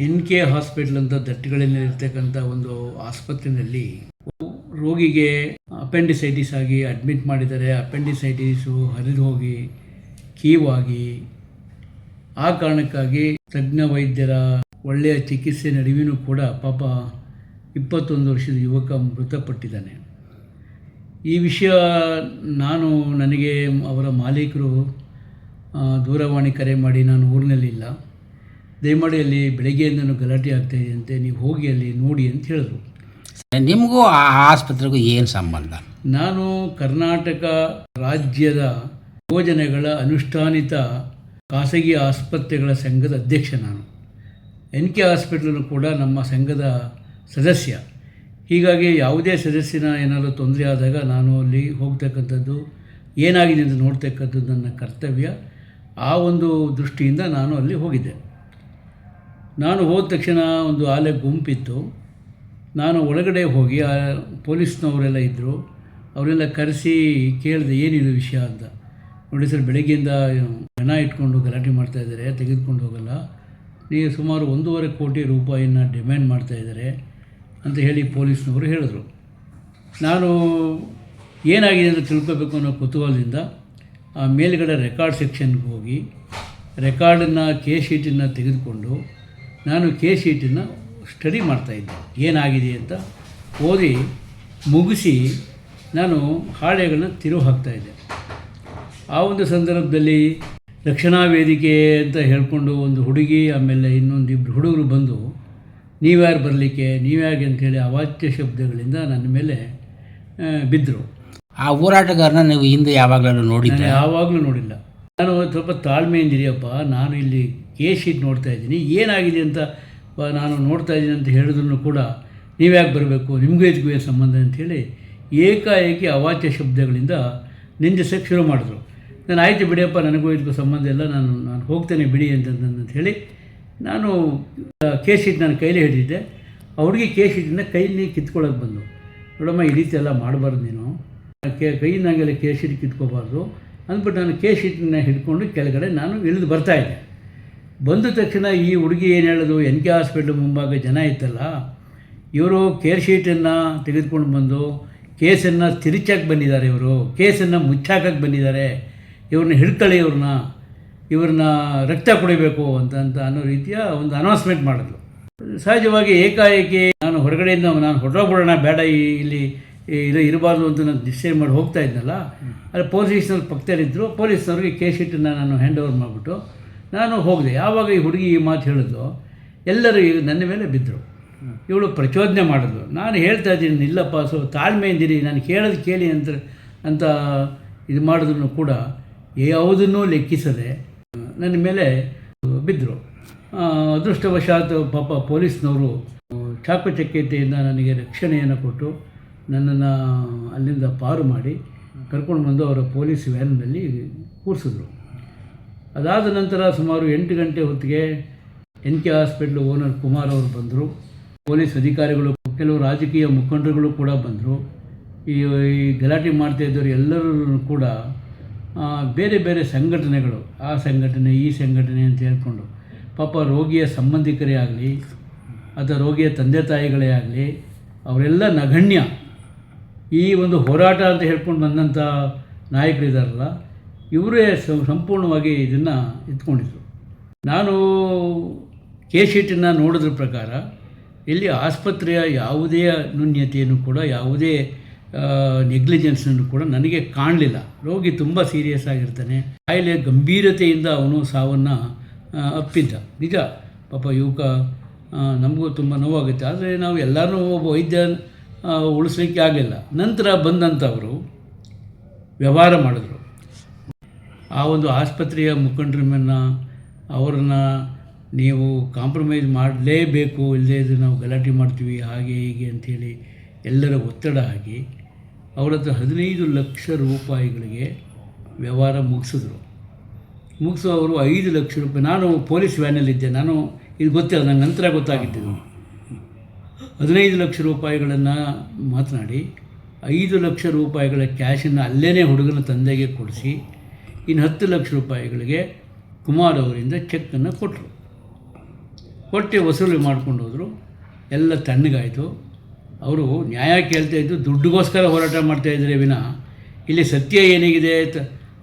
N K hospital ಅಂತ ದಟ್ಟಿಗಳಲ್ಲಿರ್ತಕ್ಕಂಥ ಒಂದು ಆಸ್ಪತ್ರೆಯಲ್ಲಿ ರೋಗಿಗೆ ಅಪೆಂಡಿಸೈಟಿಸ್ ಆಗಿ ಅಡ್ಮಿಟ್ ಮಾಡಿದರೆ ಅಪೆಂಡಿಸೈಟಿಸು ಹರಿದು ಹೋಗಿ ಕೀವಾಗಿ, ಆ ಕಾರಣಕ್ಕಾಗಿ ತಜ್ಞ ವೈದ್ಯರ ಒಳ್ಳೆಯ ಚಿಕಿತ್ಸೆ ನಡುವಿನೂ ಕೂಡ ಪಾಪ ಇಪ್ಪತ್ತೊಂದು ವರ್ಷದ ಯುವಕ ಮೃತಪಟ್ಟಿದ್ದಾನೆ. ಈ ವಿಷಯ ನಾನು, ನನಗೆ ಅವರ ಮಾಲೀಕರು ದೂರವಾಣಿ ಕರೆ ಮಾಡಿ ನಾನು ಊರಿನಲ್ಲಿಲ್ಲ. ದಯಮಾಡಿ ಅಲ್ಲಿ ಬೆಳಗ್ಗೆಯಿಂದನೂ ಗಲಾಟೆ ಆಗ್ತಾಯಿದೆ ಅಂತೆ ನೀವು ಹೋಗಿ ಅಲ್ಲಿ ನೋಡಿ ಅಂತ ಹೇಳಿದ್ರು. ನಿಮಗೂ ಆ ಆಸ್ಪತ್ರೆಗೂ ಏನು ಸಂಬಂಧ? ನಾನು ಕರ್ನಾಟಕ ರಾಜ್ಯದ ಯೋಜನೆಗಳ ಅನುಷ್ಠಾನಿತ ಖಾಸಗಿ ಆಸ್ಪತ್ರೆಗಳ ಸಂಘದ ಅಧ್ಯಕ್ಷ ನಾನು. ಎನ್ ಕೆ ಹಾಸ್ಪಿಟ್ಲನ್ನು ಕೂಡ ನಮ್ಮ ಸಂಘದ ಸದಸ್ಯ. ಹೀಗಾಗಿ ಯಾವುದೇ ಸದಸ್ಯನ ಏನಾದರೂ ತೊಂದರೆ ಆದಾಗ ನಾನು ಅಲ್ಲಿ ಹೋಗ್ತಕ್ಕಂಥದ್ದು ಏನಾಗಿದೆ ಅಂತ ನೋಡ್ತಕ್ಕಂಥದ್ದು ನನ್ನ ಕರ್ತವ್ಯ. ಆ ಒಂದು ದೃಷ್ಟಿಯಿಂದ ನಾನು ಅಲ್ಲಿ ಹೋಗಿದ್ದೆ. ನಾನು ಹೋದ ತಕ್ಷಣ ಒಂದು ಆಲೆ ಗುಂಪಿತ್ತು. ನಾನು ಒಳಗಡೆ ಹೋಗಿ ಆ ಪೊಲೀಸ್ನವರೆಲ್ಲ ಇದ್ದರು ಅವರೆಲ್ಲ ಕರೆಸಿ ಕೇಳಿದೆ, ಏನಿದು ವಿಷಯ ಅಂತ? ನೋಡಿ ಸರ್, ಬೆಳಗ್ಗೆಯಿಂದ ಹಣ ಇಟ್ಕೊಂಡು ಗಲಾಟೆ ಮಾಡ್ತಾ ಇದ್ದಾರೆ, ತೆಗೆದುಕೊಂಡು ಹೋಗಲ್ಲ. ನೀವು ಸುಮಾರು ಒಂದೂವರೆ ಕೋಟಿ ರೂಪಾಯಿನ ಡಿಮ್ಯಾಂಡ್ ಮಾಡ್ತಾ ಇದ್ದಾರೆ, ಅಂತ ಹೇಳಿ ಪೊಲೀಸ್ನವರು ಹೇಳಿದರು. ನಾನು ಏನಾಗಿದೆ ಅಂತ ತಿಳ್ಕೊಬೇಕು ಅನ್ನೋ ಕುತೂಹಲದಿಂದ ಆ ಮೇಲ್ಗಡೆ ರೆಕಾರ್ಡ್ ಸೆಕ್ಷನ್ಗೆ ಹೋಗಿ, ರೆಕಾರ್ಡನ್ನು ಕೆ ಶೀಟನ್ನು ತೆಗೆದುಕೊಂಡು ನಾನು ಕೆ ಶೀಟನ್ನು ಸ್ಟಡಿ ಮಾಡ್ತಾಯಿದ್ದೆ ಏನಾಗಿದೆ ಅಂತ ಓದಿ ಮುಗಿಸಿ ನಾನು ಹಾಳೆಗಳನ್ನ ತಿರುವು ಹಾಕ್ತಾಯಿದ್ದೆ ಆ ಒಂದು ಸಂದರ್ಭದಲ್ಲಿ ರಕ್ಷಣಾ ವೇದಿಕೆ ಅಂತ ಹೇಳಿಕೊಂಡು ಒಂದು ಹುಡುಗಿ ಆಮೇಲೆ ಇನ್ನೊಂದು ಇಬ್ಬರು ಹುಡುಗರು ಬಂದು ನೀವ್ಯಾರು ಬರಲಿಕ್ಕೆ? ನೀವ್ಯಾಗೆ ಅಂಥೇಳಿ ಅವಾಚ್ಯ ಶಬ್ದಗಳಿಂದ ನನ್ನ ಮೇಲೆ ಬಿದ್ದರು ಆ ಹೋರಾಟಗಾರನ ನೀವು ಹಿಂದೆ ಯಾವಾಗಲೂ ನೋಡಿದ್ದೆ ಯಾವಾಗಲೂ ನೋಡಿಲ್ಲ. ನಾನು ಸ್ವಲ್ಪ ತಾಳ್ಮೆಯಿಂದಿರಿಯಪ್ಪ ನಾನು ಇಲ್ಲಿ ಕೆ ಶೀಟ್ ನೋಡ್ತಾ ಇದ್ದೀನಿ. ಏನಾಗಿದೆ ಅಂತ ನಾನು ನೋಡ್ತಾ ಇದ್ದೀನಿ ಅಂತ ಹೇಳಿದ್ರು ಕೂಡ ನೀವ್ಯಾಕೆ ಬರಬೇಕು? ನಿಮಗೂ ಇದಕ್ಕೂ ಏನು ಸಂಬಂಧ ಅಂಥೇಳಿ ಏಕಾಏಕಿ ಅವಾಚ್ಯ ಶಬ್ದಗಳಿಂದ ನಿಂದಿಸಕ್ಕೆ ಶುರು ಮಾಡಿದ್ರು. ನಾನು ಆಯಿತು ಬಿಡಿಯಪ್ಪ, ನನಗೂ ಇದಕ್ಕೂ ಸಂಬಂಧ ಇಲ್ಲ, ನಾನು ನಾನು ಹೋಗ್ತೇನೆ ಬಿಡಿ ಅಂತ ಅಂತ ಹೇಳಿ ನಾನು ಕೆ ಶೀಟ್ ನಾನು ಕೈಲಿ ಹಿಡಿದಿದ್ದೆ. ಅವ್ರಿಗೆ ಕೆ ಶೀಟಿಂದ ಕೈಲಿ ಕಿತ್ಕೊಳ್ಳೋಕೆ ಬಂದು, ನೋಡಮ್ಮ, ಈ ರೀತಿ ಎಲ್ಲ ಮಾಡಬಾರ್ದು ನೀನು. ಕೆ ಕೈಯಿಂದ ಹಂಗೆಲ್ಲ ಕೆ ಶೀಟ್ ಕಿತ್ಕೋಬಾರ್ದು ಅಂದ್ಬಿಟ್ಟು ನಾನು ಕೆ ಶೀಟನ್ನ ಹಿಡ್ಕೊಂಡು ಕೆಳಗಡೆ ನಾನು ಇಳಿದು ಬರ್ತಾಯಿದ್ದೆ ಬಂದ ತಕ್ಷಣ ಈ ಹುಡುಗಿ ಏನು ಹೇಳೋದು, ಎನ್ ಕೆ ಹಾಸ್ಪಿಟ್ಲ್ ಮುಂಭಾಗ ಜನ ಇತ್ತಲ್ಲ, ಇವರು ಕೇರ್ ಶೀಟನ್ನು ತೆಗೆದುಕೊಂಡು ಬಂದು ಕೇಸನ್ನು ತಿರುಚಕ್ಕೆ ಬಂದಿದ್ದಾರೆ ಇವರು, ಕೇಸನ್ನು ಮುಚ್ಚಾಕಕ್ಕೆ ಬಂದಿದ್ದಾರೆ, ಇವ್ರನ್ನ ಹಿಡ್ಕೊಳ್ಳಿ ಇವ್ರನ್ನ ಇವ್ರನ್ನ ರಕ್ತ ಕುಡಿಬೇಕು ಅಂತ ಅಂತ ಅನ್ನೋ ರೀತಿಯ ಒಂದು ಅನೌನ್ಸ್ಮೆಂಟ್ ಮಾಡಿದ್ರು. ಸಹಜವಾಗಿ ಏಕಾಏಕಿ ನಾನು ಹೊರಗಡೆಯಿಂದ ನಾನು ಹೊರಟೋಗ್ಬಿಡೋಣ, ಬೇಡ ಇಲ್ಲಿ ಇದು ಇರಬಾರ್ದು ಅಂತ ನಾನು ನಿಶ್ಚಯ ಮಾಡಿ ಹೋಗ್ತಾ ಇದ್ನಲ್ಲ, ಅಲ್ಲಿ ಪೊಲೀಸ್ನವ್ರು ಪಕ್ಕದಲ್ಲಿದ್ದರು ಪೊಲೀಸ್ನವ್ರಿಗೆ ಕೇಸ್ ಶೀಟನ್ನು ನಾನು ಹ್ಯಾಂಡ್ ಓವರ್ ಮಾಡಿಬಿಟ್ಟು ನಾನು ಹೋಗಿದೆ. ಯಾವಾಗ ಈ ಹುಡುಗಿ ಈ ಮಾತು ಹೇಳಿದ್ಲು, ಎಲ್ಲರೂ ಈಗ ನನ್ನ ಮೇಲೆ ಬಿದ್ದರು ಇವಳು ಪ್ರಚೋದನೆ ಮಾಡಿದ್ಲು. ನಾನು ಹೇಳ್ತಾ ಇದ್ದೀನಿ, ಇಲ್ಲಪ್ಪ, ಸೊ ತಾಳ್ಮೆಯಿಂದಿರಿ, ನಾನು ಕೇಳೋದು ಕೇಳಿ ಅಂತ ಅಂತ ಇದು ಮಾಡಿದ್ರು ಕೂಡ ಯಾವುದನ್ನೂ ಲೆಕ್ಕಿಸದೆ, ನನ್ನ ಮೇಲೆ ಬಿದ್ದರು ಅದೃಷ್ಟವಶಾತ್ ಪಾಪ ಪೊಲೀಸ್ನವರು ಚಾಕುಚಕ್ಯತೆಯಿಂದ ನನಗೆ ರಕ್ಷಣೆಯನ್ನು ಕೊಟ್ಟು ನನ್ನನ್ನು ಅಲ್ಲಿಂದ ಪಾರು ಮಾಡಿ ಕರ್ಕೊಂಡು ಬಂದು ಅವರ ಪೊಲೀಸ್ ವ್ಯಾನ್ನಲ್ಲಿ ಕೂರಿಸಿದ್ರು. ಅದಾದ ನಂತರ ಸುಮಾರು ಎಂಟು ಗಂಟೆ ಹೊತ್ತಿಗೆ N K hospital owner Kumar ಅವರು ಬಂದರು. ಪೊಲೀಸ್ ಅಧಿಕಾರಿಗಳು, ಕೆಲವು ರಾಜಕೀಯ ಮುಖಂಡರುಗಳು ಕೂಡ ಬಂದರು. ಈ ಗಲಾಟೆ ಮಾಡ್ತಾ ಇದ್ದವರು ಎಲ್ಲರೂ ಕೂಡ ಬೇರೆ ಬೇರೆ ಸಂಘಟನೆಗಳು, ಆ ಸಂಘಟನೆ, ಈ ಸಂಘಟನೆ ಅಂತ ಹೇಳ್ಕೊಂಡು, ಪಾಪ ರೋಗಿಯ ಸಂಬಂಧಿಕರೇ ಆಗಲಿ, ಅಥವಾ ರೋಗಿಯ ತಂದೆ ತಾಯಿಗಳೇ ಆಗಲಿ, ಅವರೆಲ್ಲ ನಗಣ್ಯ. ಈ ಒಂದು ಹೋರಾಟ ಅಂತ ಹೇಳ್ಕೊಂಡು ಬಂದಂಥ ನಾಯಕರಿದ್ದಾರಲ್ಲ ಇವರೇ ಸಂಪೂರ್ಣವಾಗಿ ಇದನ್ನು ಎತ್ಕೊಂಡಿದ್ರು ನಾನು ಕೆ ಶೀಟನ್ನು ನೋಡಿದ್ರ ಪ್ರಕಾರ, ಇಲ್ಲಿ ಆಸ್ಪತ್ರೆಯ ಯಾವುದೇ ನ್ಯೂನ್ಯತೆಯನ್ನು ಕೂಡ, ಯಾವುದೇ ನೆಗ್ಲಿಜೆನ್ಸನ್ನು ಕೂಡ ನನಗೆ ಕಾಣಲಿಲ್ಲ. ರೋಗಿ ತುಂಬ ಸೀರಿಯಸ್ ಆಗಿರ್ತಾನೆ. ಕಾಯಿಲೆ ಗಂಭೀರತೆಯಿಂದ ಅವನು ಸಾವನ್ನು ಅಪ್ಪಿದ್ದ. ನಿಜ ಪಾಪ ಯುವಕ ನಮಗೂ ತುಂಬ ನೋವಾಗುತ್ತೆ. ಆದರೆ ನಾವು ಎಲ್ಲರೂ ಒಬ್ಬ ವೈದ್ಯ ಉಳಿಸ್ಲಿಕ್ಕೆ ಆಗಲಿಲ್ಲ. ನಂತರ ಬಂದಂಥವರು ವ್ಯವಹಾರ ಮಾಡಿದ್ರು. ಆ ಒಂದು ಆಸ್ಪತ್ರೆಯ ಮುಖಂಡರನ್ನ ಅವರನ್ನು ನೀವು ಕಾಂಪ್ರಮೈಸ್ ಮಾಡಲೇಬೇಕು ಇಲ್ಲದೇ ಇದ್ದರೆ ನಾವು ಗಲಾಟೆ ಮಾಡ್ತೀವಿ, ಹಾಗೆ ಹೀಗೆ ಅಂಥೇಳಿ ಎಲ್ಲರ ಒತ್ತಡ ಹಾಕಿ ಅವ್ರ ಹತ್ರ ಹದಿನೈದು ಲಕ್ಷ ರೂಪಾಯಿಗಳಿಗೆ ವ್ಯವಹಾರ ಮುಗಿಸಿದ್ರು. ಮುಗಿಸೋ ಅವರು ಐದು ಲಕ್ಷ ರೂಪಾಯಿ, ನಾನು ಪೊಲೀಸ್ ವ್ಯಾನಲ್ಲಿದ್ದೆ ನಾನು ಇದು ಗೊತ್ತಿಲ್ಲ ನನ್ನ ನಂತರ ಗೊತ್ತಾಗಿದ್ದು. ಹದಿನೈದು ಲಕ್ಷ ರೂಪಾಯಿಗಳನ್ನು ಮಾತನಾಡಿ, ಐದು ಲಕ್ಷ ರೂಪಾಯಿಗಳ ಕ್ಯಾಶನ್ನು ಅಲ್ಲೇ ಹುಡುಗನ ತಂದೆಗೆ ಕೊಡಿಸಿ ಇನ್ನು ಹತ್ತು ಲಕ್ಷ ರೂಪಾಯಿಗಳಿಗೆ ಕುಮಾರ್ ಅವರಿಂದ ಚೆಕ್ಕನ್ನು ಕೊಟ್ಟರು. ಕೊಟ್ಟು ವಸೂಲಿ ಮಾಡ್ಕೊಂಡು ಹೋದರು. ಎಲ್ಲ ತಣ್ಣಗಾಯಿತು. ಅವರು ನ್ಯಾಯ ಕೇಳ್ತಾ ಇದ್ದು, ದುಡ್ಡಿಗೋಸ್ಕರ ಹೋರಾಟ ಮಾಡ್ತಾಯಿದ್ರೆ ವಿನ, ಇಲ್ಲಿ ಸತ್ಯ ಏನಿಗಿದೆ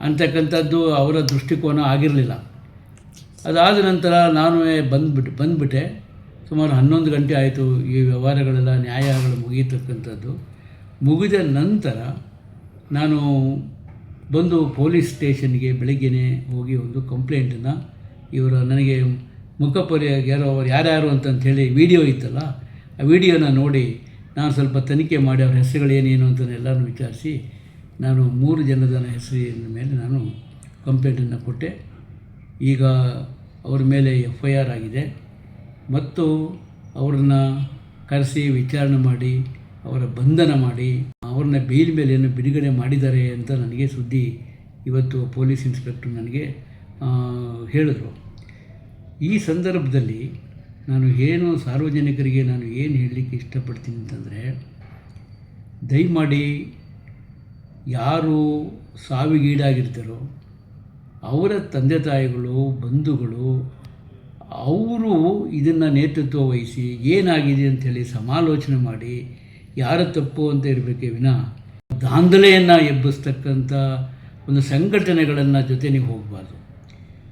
ಅಂತಕ್ಕಂಥದ್ದು ಅವರ ದೃಷ್ಟಿಕೋನ ಆಗಿರಲಿಲ್ಲ. ಅದಾದ ನಂತರ ನಾನು ಬಂದುಬಿಟ್ಟು ಬಂದುಬಿಟ್ಟೆ. ಸುಮಾರು ಹನ್ನೊಂದು ಗಂಟೆ ಆಯಿತು ಈ ವ್ಯವಹಾರಗಳೆಲ್ಲ, ನ್ಯಾಯಗಳು ಮುಗಿಯತಕ್ಕಂಥದ್ದು ಮುಗಿದ ನಂತರ ನಾನು ಬಂದು ಪೊಲೀಸ್ ಸ್ಟೇಷನ್ಗೆ ಬೆಳಗ್ಗೆನೇ ಹೋಗಿ ಒಂದು ಕಂಪ್ಲೇಂಟನ್ನು ಇವರು ನನಗೆ ಮುಖಪರಿ ಯಾರೋ ಅವ್ರು ಯಾರ್ಯಾರು ಹೇಳಿ ವಿಡಿಯೋ ಇತ್ತಲ್ಲ, ಆ ವಿಡಿಯೋನ ನೋಡಿ ನಾನು ಸ್ವಲ್ಪ ತನಿಖೆ ಮಾಡಿ ಅವ್ರ ಹೆಸರುಗಳೇನೇನು ಅಂತ ಎಲ್ಲರೂ ವಿಚಾರಿಸಿ ನಾನು ಮೂರು ಜನದ ಹೆಸರಿನ ಮೇಲೆ ನಾನು ಕಂಪ್ಲೇಂಟನ್ನು ಕೊಟ್ಟೆ. ಈಗ ಅವ್ರ ಮೇಲೆ ಎಫ್ ಐ ಆರ್ ಆಗಿದೆ. ಮತ್ತು ಅವ್ರನ್ನ ಕರೆಸಿ ವಿಚಾರಣೆ ಮಾಡಿ, ಅವರ ಬಂಧನ ಮಾಡಿ ಅವ್ರನ್ನ ಬೇಲ್ ಏನು ಬಿಡುಗಡೆ ಮಾಡಿದ್ದಾರೆ ಅಂತ ನನಗೆ ಸುದ್ದಿ ಇವತ್ತು ಪೊಲೀಸ್ ಇನ್ಸ್ಪೆಕ್ಟರ್ ನನಗೆ ಹೇಳಿದರು ಹೇಳಿದ್ರು. ಈ ಸಂದರ್ಭದಲ್ಲಿ ನಾನು ಏನು ಸಾರ್ವಜನಿಕರಿಗೆ ನಾನು ಏನು ಹೇಳಲಿಕ್ಕೆ ಇಷ್ಟಪಡ್ತೀನಿ ಅಂತಂದರೆ, ದಯಮಾಡಿ ಯಾರು ಸಾವಿಗೀಡಾಗಿರ್ತಾರೋ ಅವರ ತಂದೆ ತಾಯಿಗಳು, ಬಂಧುಗಳು, ಅವರು ಇದನ್ನು ನೇತೃತ್ವ ವಹಿಸಿ ಏನಾಗಿದೆ ಅಂಥೇಳಿ ಸಮಾಲೋಚನೆ ಮಾಡಿ ಯಾರ ತಪ್ಪು ಅಂತ ಇರಬೇಕೇ ವಿನ? ದಾಂಧಲೆಯನ್ನು ಎಬ್ಬಿಸ್ತಕ್ಕಂಥ ಒಂದು ಸಂಘಟನೆಗಳನ್ನು ಜೊತೆ ನೀವು ಹೋಗಬಾರ್ದು.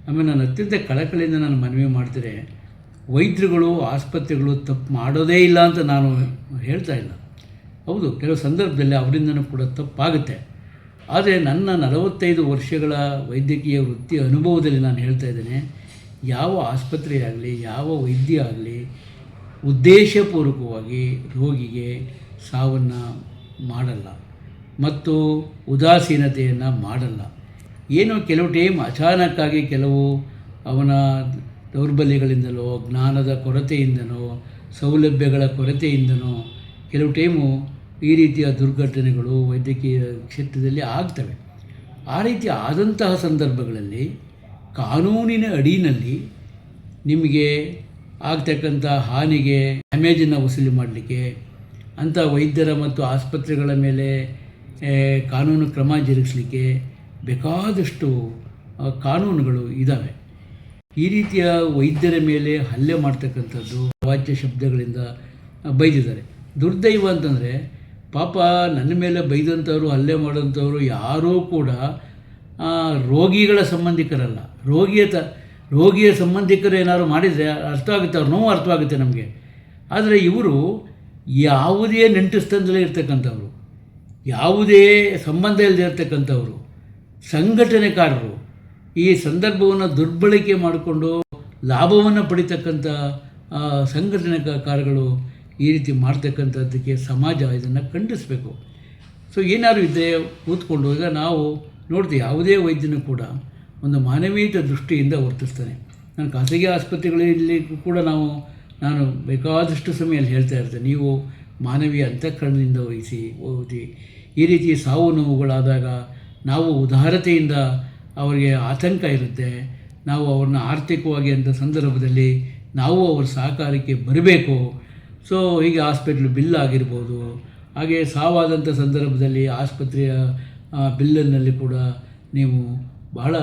ಆಮೇಲೆ ನಾನು ಅತ್ಯಂತ ಕಳಕಳಿಯಿಂದ ನಾನು ಮನವಿ ಮಾಡ್ತಾರೆ ವೈದ್ಯರುಗಳು, ಆಸ್ಪತ್ರೆಗಳು ತಪ್ಪು ಮಾಡೋದೇ ಇಲ್ಲ ಅಂತ ನಾನು ಹೇಳ್ತಾ ಇಲ್ಲ. ಹೌದು, ಕೆಲವು ಸಂದರ್ಭದಲ್ಲಿ ಅವರಿಂದನೂ ಕೂಡ ತಪ್ಪಾಗುತ್ತೆ. ಆದರೆ ನನ್ನ ನಲವತ್ತೈದು ವರ್ಷಗಳ ವೈದ್ಯಕೀಯ ವೃತ್ತಿ ಅನುಭವದಲ್ಲಿ ನಾನು ಹೇಳ್ತಾ ಇದ್ದೇನೆ, ಯಾವ ಆಸ್ಪತ್ರೆಯಾಗಲಿ, ಯಾವ ವೈದ್ಯ ಆಗಲಿ, ಉದ್ದೇಶಪೂರ್ವಕವಾಗಿ ರೋಗಿಗೆ ಸಾವನ್ನು ಮಾಡಲ್ಲ ಮತ್ತು ಉದಾಸೀನತೆಯನ್ನು ಮಾಡಲ್ಲ. ಏನೋ ಕೆಲವು ಟೈಮ್ ಅಚಾನಕ್ಕಾಗಿ ಕೆಲವು ಅವನ ದೌರ್ಬಲ್ಯಗಳಿಂದಲೋ, ಜ್ಞಾನದ ಕೊರತೆಯಿಂದನೋ, ಸೌಲಭ್ಯಗಳ ಕೊರತೆಯಿಂದನೋ ಕೆಲವು ಟೈಮು ಈ ರೀತಿಯ ದುರ್ಘಟನೆಗಳು ವೈದ್ಯಕೀಯ ಕ್ಷೇತ್ರದಲ್ಲಿ ಆಗ್ತವೆ. ಆ ರೀತಿ ಆದಂತಹ ಸಂದರ್ಭಗಳಲ್ಲಿ ಕಾನೂನಿನ ಅಡಿಯಲ್ಲಿ ನಿಮಗೆ ಆಗ್ತಕ್ಕಂಥ ಹಾನಿಗೆ ಡ್ಯಾಮೇಜನ್ನು ವಸೂಲಿ ಮಾಡಲಿಕ್ಕೆ ಅಂಥ ವೈದ್ಯರ ಮತ್ತು ಆಸ್ಪತ್ರೆಗಳ ಮೇಲೆ ಕಾನೂನು ಕ್ರಮ ಜರುಗಿಸಲಿಕ್ಕೆ ಬೇಕಾದಷ್ಟು ಕಾನೂನುಗಳು ಇದ್ದಾವೆ ಈ ರೀತಿಯ ವೈದ್ಯರ ಮೇಲೆ ಹಲ್ಲೆ ಮಾಡ್ತಕ್ಕಂಥದ್ದು ವಾಚ್ಯ ಶಬ್ದಗಳಿಂದ ಬೈದಿದ್ದಾರೆ. ದುರ್ದೈವ ಅಂತಂದರೆ, ಪಾಪ ನನ್ನ ಮೇಲೆ ಬೈದಂಥವ್ರು, ಹಲ್ಲೆ ಮಾಡೋಂಥವ್ರು ಯಾರೂ ಕೂಡ ರೋಗಿಗಳ ಸಂಬಂಧಿಕರಲ್ಲ. ರೋಗಿಯ ತ, ರೋಗಿಯ ಸಂಬಂಧಿಕರು ಏನಾದ್ರು ಮಾಡಿದರೆ ಅರ್ಥವಾಗುತ್ತೆ ಅವ್ರ ನೋವು ಅರ್ಥವಾಗುತ್ತೆ ನಮಗೆ. ಆದರೆ ಇವರು ಯಾವುದೇ ನೆಂಟಸ್ಥಾನದಲ್ಲೇ ಇರ್ತಕ್ಕಂಥವ್ರು, ಯಾವುದೇ ಸಂಬಂಧ ಇಲ್ಲದೆ ಇರ್ತಕ್ಕಂಥವ್ರು, ಸಂಘಟನೆಕಾರರು ಈ ಸಂದರ್ಭವನ್ನು ದುರ್ಬಳಕೆ ಮಾಡಿಕೊಂಡು ಲಾಭವನ್ನು ಪಡಿತಕ್ಕಂಥ ಸಂಘಟನೆ ಸಂಘಟನೆಕಾರಗಳು ಈ ರೀತಿ ಮಾಡ್ತಕ್ಕಂಥದ್ದಕ್ಕೆ ಸಮಾಜ ಇದನ್ನು ಖಂಡಿಸಬೇಕು. ಸೊ ಏನಾದರೂ ಇದ್ದರೆ ಕೂತ್ಕೊಂಡು ಈಗ ನಾವು ನೋಡ್ತೀವಿ ಯಾವುದೇ ವೈದ್ಯನೂ ಕೂಡ ಒಂದು ಮಾನವೀಯತೆ ದೃಷ್ಟಿಯಿಂದ ವರ್ತಿಸ್ತಾನೆ. ನಾನು ಖಾಸಗಿ ಆಸ್ಪತ್ರೆಗಳಲ್ಲಿ ಕೂಡ ನಾವು ನಾನು ಬೇಕಾದಷ್ಟು ಸಮಯದಲ್ಲಿ ಹೇಳ್ತಾ ಇರ್ತೇನೆ. ನೀವು ಮಾನವೀಯ ಅಂತಃಕರಣದಿಂದ ವಹಿಸಿ, ಓದಿ. ಈ ರೀತಿ ಸಾವು ನೋವುಗಳಾದಾಗ ನಾವು ಉದಾರತೆಯಿಂದ ಅವರಿಗೆ ಆತಂಕ ಇರುತ್ತೆ. ನಾವು ಅವ್ರನ್ನ ಆರ್ಥಿಕವಾಗಿ ಅಂತ ಸಂದರ್ಭದಲ್ಲಿ ನಾವು ಅವ್ರ ಸಹಕಾರಕ್ಕೆ ಬರಬೇಕು. ಸೊ ಹೀಗೆ ಹಾಸ್ಪಿಟ್ಲ್ ಬಿಲ್ ಆಗಿರ್ಬೋದು. ಹಾಗೆ ಸಾವಾದಂಥ ಸಂದರ್ಭದಲ್ಲಿ ಆಸ್ಪತ್ರೆಯ ಬಿಲ್ಲನ್ನಲ್ಲಿ ಕೂಡ ನೀವು ಬಹಳ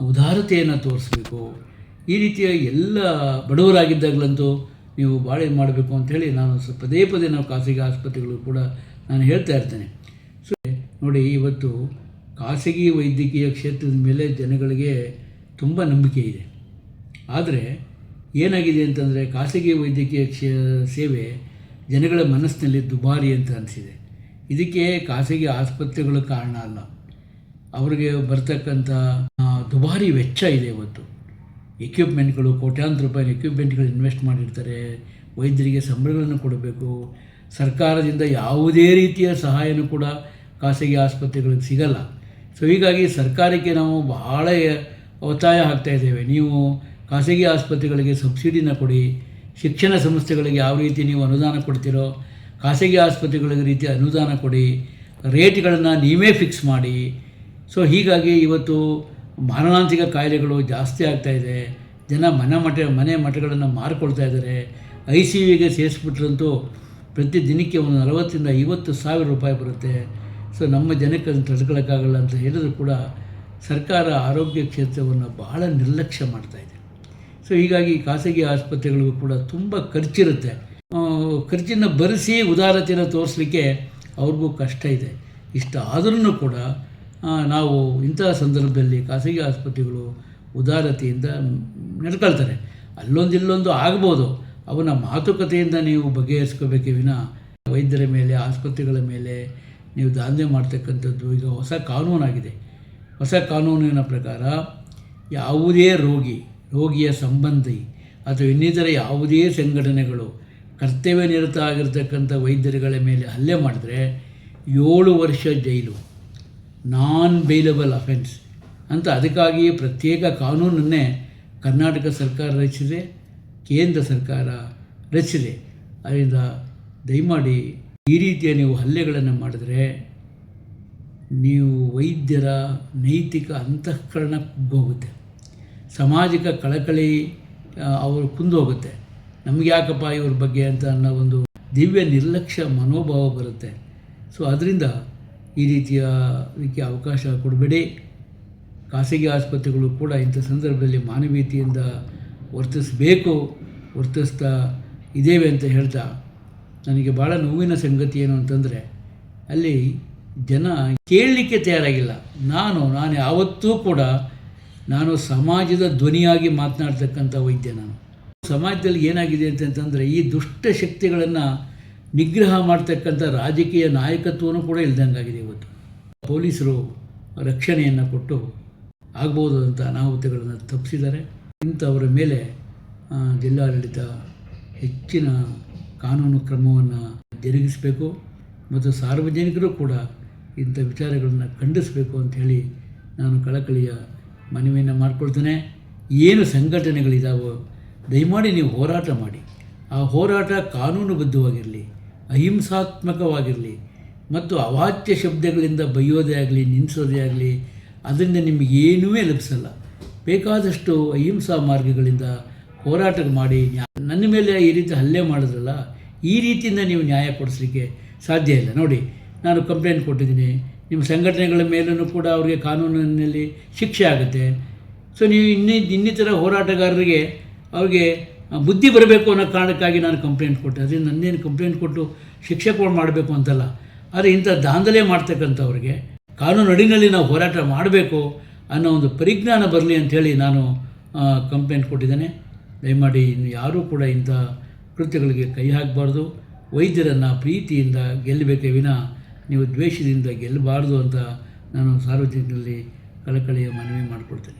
ಉದಾರತೆಯನ್ನು ತೋರಿಸ್ಬೇಕು. ಈ ರೀತಿಯ ಎಲ್ಲ ಬಡವರಾಗಿದ್ದಾಗಲಂತೂ ನೀವು ಬಾಳೆ ಮಾಡಬೇಕು ಮಾಡಬೇಕು ಅಂಥೇಳಿ ನಾನು ಸ- ಪದೇ ಪದೇ ನಾವು ಖಾಸಗಿ ಆಸ್ಪತ್ರೆಗಳು ಕೂಡ ನಾನು ಹೇಳ್ತಾ ಇರ್ತೇನೆ. ಸೊ, ನೋಡಿ, ಇವತ್ತು ಖಾಸಗಿ ವೈದ್ಯಕೀಯ ಕ್ಷೇತ್ರದ ಮೇಲೆ ಜನಗಳಿಗೆ ತುಂಬ ನಂಬಿಕೆ ಇದೆ. ಆದರೆ ಏನಾಗಿದೆ ಅಂತಂದರೆ ಖಾಸಗಿ ವೈದ್ಯಕೀಯ ಕ್ಷೇ, ಸೇವೆ ಜನಗಳ ಮನಸ್ಸಿನಲ್ಲಿ ದುಬಾರಿ ಅಂತ ಅನಿಸಿದೆ. ಇದಕ್ಕೆ ಖಾಸಗಿ ಆಸ್ಪತ್ರೆಗಳು ಕಾರಣ ಅಲ್ಲ. ಅವರಿಗೆ ಬರ್ತಕ್ಕಂಥ ದುಬಾರಿ ವೆಚ್ಚ ಇದೆ ಇವತ್ತು. ಎಕ್ವಿಪ್ಮೆಂಟ್ಗಳು ಕೋಟ್ಯಾಂತರ ರೂಪಾಯಿ ಎಕ್ವಿಪ್ಮೆಂಟ್ಗಳು ಇನ್ವೆಸ್ಟ್ ಮಾಡಿರ್ತಾರೆ. ವೈದ್ಯರಿಗೆ ಸಂಬಳಗಳನ್ನು ಕೊಡಬೇಕು. ಸರ್ಕಾರದಿಂದ ಯಾವುದೇ ರೀತಿಯ ಸಹಾಯನೂ ಕೂಡ ಖಾಸಗಿ ಆಸ್ಪತ್ರೆಗಳಿಗೆ ಸಿಗಲ್ಲ. ಸೊ ಹೀಗಾಗಿ ಸರ್ಕಾರಕ್ಕೆ ನಾವು ಬಹಳ ಒತ್ತಾಯ ಹಾಕ್ತಾ ಇದ್ದೇವೆ. ನೀವು ಖಾಸಗಿ ಆಸ್ಪತ್ರೆಗಳಿಗೆ ಸಬ್ಸಿಡಿನ ಕೊಡಿ. ಶಿಕ್ಷಣ ಸಂಸ್ಥೆಗಳಿಗೆ ಯಾವ ರೀತಿ ನೀವು ಅನುದಾನ ಕೊಡ್ತೀರೋ, ಖಾಸಗಿ ಆಸ್ಪತ್ರೆಗಳಿಗೆ ರೀತಿ ಅನುದಾನ ಕೊಡಿ. ರೇಟ್ಗಳನ್ನು ನೀವೇ ಫಿಕ್ಸ್ ಮಾಡಿ. ಸೊ ಹೀಗಾಗಿ ಇವತ್ತು ಮಾರಣಾಂತಿಕ ಕಾಯಿಲೆಗಳು ಜಾಸ್ತಿ ಆಗ್ತಾ ಇದೆ. ಜನ ಮನೆ ಮಠ, ಮನೆ ಮಠಗಳನ್ನು ಮಾರಿಕೊಳ್ತಾ ಇದ್ದಾರೆ. ಐ ಸಿ ಯುಗೆ ಸೇರಿಸ್ಬಿಟ್ರಂತೂ ಪ್ರತಿ ದಿನಕ್ಕೆ ಒಂದು ನಲವತ್ತರಿಂದ ಐವತ್ತು ಸಾವಿರ ರೂಪಾಯಿ ಬರುತ್ತೆ. ಸೊ, ನಮ್ಮ ಜನಕ್ಕೆ ಅದನ್ನು ತಡ್ಕೊಳ್ಳೋಕ್ಕಾಗಲ್ಲ ಅಂತ ಹೇಳಿದ್ರು ಕೂಡ ಸರ್ಕಾರ ಆರೋಗ್ಯ ಕ್ಷೇತ್ರವನ್ನು ಬಹಳ ನಿರ್ಲಕ್ಷ್ಯ ಇದೆ. ಸೊ, ಹೀಗಾಗಿ ಖಾಸಗಿ ಆಸ್ಪತ್ರೆಗಳಿಗೂ ಕೂಡ ತುಂಬ ಖರ್ಚಿರುತ್ತೆ. ಖರ್ಚಿನ ಭರಿಸಿ ಉದಾರತೆಯನ್ನು ತೋರಿಸಲಿಕ್ಕೆ ಅವ್ರಿಗೂ ಕಷ್ಟ ಇದೆ. ಇಷ್ಟ ಆದ್ರೂ ಕೂಡ ನಾವು ಇಂತಹ ಸಂದರ್ಭದಲ್ಲಿ ಖಾಸಗಿ ಆಸ್ಪತ್ರೆಗಳು ಉದಾರತೆಯಿಂದ ನಡ್ಕೊಳ್ತಾರೆ. ಅಲ್ಲೊಂದು ಇಲ್ಲೊಂದು ಆಗ್ಬೋದು. ಅವನ ಮಾತುಕತೆಯಿಂದ ನೀವು ಬಗೆಹರಿಸ್ಕೋಬೇಕೇ ವಿನ ವೈದ್ಯರ ಮೇಲೆ, ಆಸ್ಪತ್ರೆಗಳ ಮೇಲೆ ನೀವು ದಾಂಧೆ ಮಾಡ್ತಕ್ಕಂಥದ್ದು ಈಗ ಹೊಸ ಕಾನೂನಾಗಿದೆ. ಹೊಸ ಕಾನೂನಿನ ಪ್ರಕಾರ ಯಾವುದೇ ರೋಗಿ, ರೋಗಿಯ ಸಂಬಂಧಿ ಅಥವಾ ಇನ್ನಿತರ ಯಾವುದೇ ಸಂಘಟನೆಗಳು ಕರ್ತವ್ಯ ನಿರತ ಆಗಿರ್ತಕ್ಕಂಥ ವೈದ್ಯರುಗಳ ಮೇಲೆ ಹಲ್ಲೆ ಮಾಡಿದ್ರೆ ಏಳು ವರ್ಷ ಜೈಲು. ನಾನ್ ಬೇಲಬಲ್ ಅಫೆನ್ಸ್ ಅಂತ ಅದಕ್ಕಾಗಿಯೇ ಪ್ರತ್ಯೇಕ ಕಾನೂನನ್ನೇ ಕರ್ನಾಟಕ ಸರ್ಕಾರ ರಚಿಸಿದೆ, ಕೇಂದ್ರ ಸರ್ಕಾರ ರಚಿಸಿದೆ. ಅದರಿಂದ ದಯಮಾಡಿ ಈ ರೀತಿಯ ನೀವು ಹಲ್ಲೆಗಳನ್ನು ಮಾಡಿದರೆ ನೀವು ವೈದ್ಯರ ನೈತಿಕ ಅಂತಃಕರಣ ಕುಗ್ಗೋಗುತ್ತೆ. ಸಾಮಾಜಿಕ ಕಳಕಳಿ ಅವರು ಅವರು ಕುಂದೋಗುತ್ತೆ. ನಮ್ಗೆ ಯಾಕಪ್ಪ ಇವ್ರ ಬಗ್ಗೆ ಅಂತ ಅನ್ನೋ ಒಂದು ದಿವ್ಯ ನಿರ್ಲಕ್ಷ್ಯ ಮನೋಭಾವ ಬರುತ್ತೆ. ಸೊ ಅದರಿಂದ ಈ ರೀತಿಯ ಇದಕ್ಕೆ ಅವಕಾಶ ಕೊಡಬೇಡಿ. ಖಾಸಗಿ ಆಸ್ಪತ್ರೆಗಳು ಕೂಡ ಇಂಥ ಸಂದರ್ಭದಲ್ಲಿ ಮಾನವೀಯತೆಯಿಂದ ವರ್ತಿಸಬೇಕು, ವರ್ತಿಸ್ತಾ ಇದ್ದೇವೆ ಅಂತ ಹೇಳ್ತಾ ನನಗೆ ಭಾಳ ನೋವಿನ ಸಂಗತಿ ಏನು ಅಂತಂದರೆ, ಅಲ್ಲಿ ಜನ ಕೇಳಲಿಕ್ಕೆ ತಯಾರಾಗಿಲ್ಲ. ನಾನು ನಾನು ಯಾವತ್ತೂ ಕೂಡ ನಾನು ಸಮಾಜದ ಧ್ವನಿಯಾಗಿ ಮಾತನಾಡ್ತಕ್ಕಂಥ ವೈದ್ಯ ನಾನು. ಸಮಾಜದಲ್ಲಿ ಏನಾಗಿದೆ ಅಂತಂತಂದರೆ ಈ ದುಷ್ಟ ಶಕ್ತಿಗಳನ್ನು ನಿಗ್ರಹ ಮಾಡ್ತಕ್ಕಂಥ ರಾಜಕೀಯ ನಾಯಕತ್ವನೂ ಕೂಡ ಇಲ್ದಂಗಾಗಿದೆ ಇವತ್ತು. ಪೊಲೀಸರು ರಕ್ಷಣೆಯನ್ನು ಕೊಟ್ಟು ಆಗ್ಬೋದು ಅಂತ ಅನಾಹುತಗಳನ್ನು ತಪ್ಪಿಸಿದ್ದಾರೆ ಇಂಥವರ ಮೇಲೆ ಜಿಲ್ಲಾಡಳಿತ ಹೆಚ್ಚಿನ ಕಾನೂನು ಕ್ರಮವನ್ನು ಜರುಗಿಸಬೇಕು ಮತ್ತು ಸಾರ್ವಜನಿಕರು ಕೂಡ ಇಂಥ ವಿಚಾರಗಳನ್ನು ಖಂಡಿಸಬೇಕು ಅಂತ ಹೇಳಿ ನಾನು ಕಳಕಳಿಯ ಮನವಿಯನ್ನು ಮಾಡಿಕೊಳ್ತೇನೆ. ಏನು ಸಂಘಟನೆಗಳಿದ್ದಾವೋ ದಯಮಾಡಿ ನೀವು ಹೋರಾಟ ಮಾಡಿ. ಆ ಹೋರಾಟ ಕಾನೂನುಬದ್ಧವಾಗಿರಲಿ. ಅಹಿಂಸಾತ್ಮಕವಾಗಿರಲಿ ಮತ್ತು ಅವಾಚ್ಯ ಶಬ್ದಗಳಿಂದ ಬೈಯೋದೇ ಆಗಲಿ ನಿಲ್ಲಿಸೋದೇ ಆಗಲಿ, ಅದರಿಂದ ನಿಮಗೆ ಏನೂ ಲಭಿಸಲ್ಲ. ಬೇಕಾದಷ್ಟು ಅಹಿಂಸಾ ಮಾರ್ಗಗಳಿಂದ ಹೋರಾಟ ಮಾಡಿ ನನ್ನ ಮೇಲೆ ಈ ರೀತಿ ಹಲ್ಲೆ ಮಾಡಿದ್ರಲ್ಲ, ಈ ರೀತಿಯಿಂದ ನೀವು ನ್ಯಾಯ ಕೊಡಿಸ್ಲಿಕ್ಕೆ ಸಾಧ್ಯ ಇಲ್ಲ. ನೋಡಿ, ನಾನು ಕಂಪ್ಲೇಂಟ್ ಕೊಟ್ಟಿದ್ದೀನಿ. ನಿಮ್ಮ ಸಂಘಟನೆಗಳ ಮೇಲೂ ಕೂಡ ಅವರಿಗೆ ಕಾನೂನಿನಲ್ಲಿ ಶಿಕ್ಷೆ ಆಗುತ್ತೆ. ಸೊ ನೀವು ಇನ್ನಿ ಇನ್ನಿತರ ಹೋರಾಟಗಾರರಿಗೆ ಅವ್ರಿಗೆ ಬುದ್ಧಿ ಬರಬೇಕು ಅನ್ನೋ ಕಾರಣಕ್ಕಾಗಿ ನಾನು ಕಂಪ್ಲೇಂಟ್ ಕೊಟ್ಟೆ. ಅದರಿಂದ ನನ್ನೇನು ಕಂಪ್ಲೇಂಟ್ ಕೊಟ್ಟು ಶಿಕ್ಷೆ ಕೊಡು ಮಾಡಬೇಕು ಅಂತಲ್ಲ. ಆದರೆ ಇಂಥ ದಾಂಧಲೆ ಮಾಡ್ತಕ್ಕಂಥವ್ರಿಗೆ ಕಾನೂನು ಅಡಿನಲ್ಲಿ ನಾವು ಹೋರಾಟ ಮಾಡಬೇಕು ಅನ್ನೋ ಒಂದು ಪರಿಜ್ಞಾನ ಬರಲಿ ಅಂಥೇಳಿ ನಾನು ಕಂಪ್ಲೇಂಟ್ ಕೊಟ್ಟಿದ್ದೇನೆ. ದಯಮಾಡಿ ಇನ್ನು ಯಾರೂ ಕೂಡ ಇಂಥ ಕೃತ್ಯಗಳಿಗೆ ಕೈ ಹಾಕಬಾರ್ದು. ವೈದ್ಯರನ್ನು ಪ್ರೀತಿಯಿಂದ ಗೆಲ್ಲಬೇಕೇ ವಿನ ನೀವು ದ್ವೇಷದಿಂದ ಗೆಲ್ಲಬಾರ್ದು ಅಂತ ನಾನು ಸಾರ್ವಜನಿಕರಲ್ಲಿ ಕಳಕಳಿಯ ಮನವಿ ಮಾಡಿಕೊಡ್ತೇನೆ.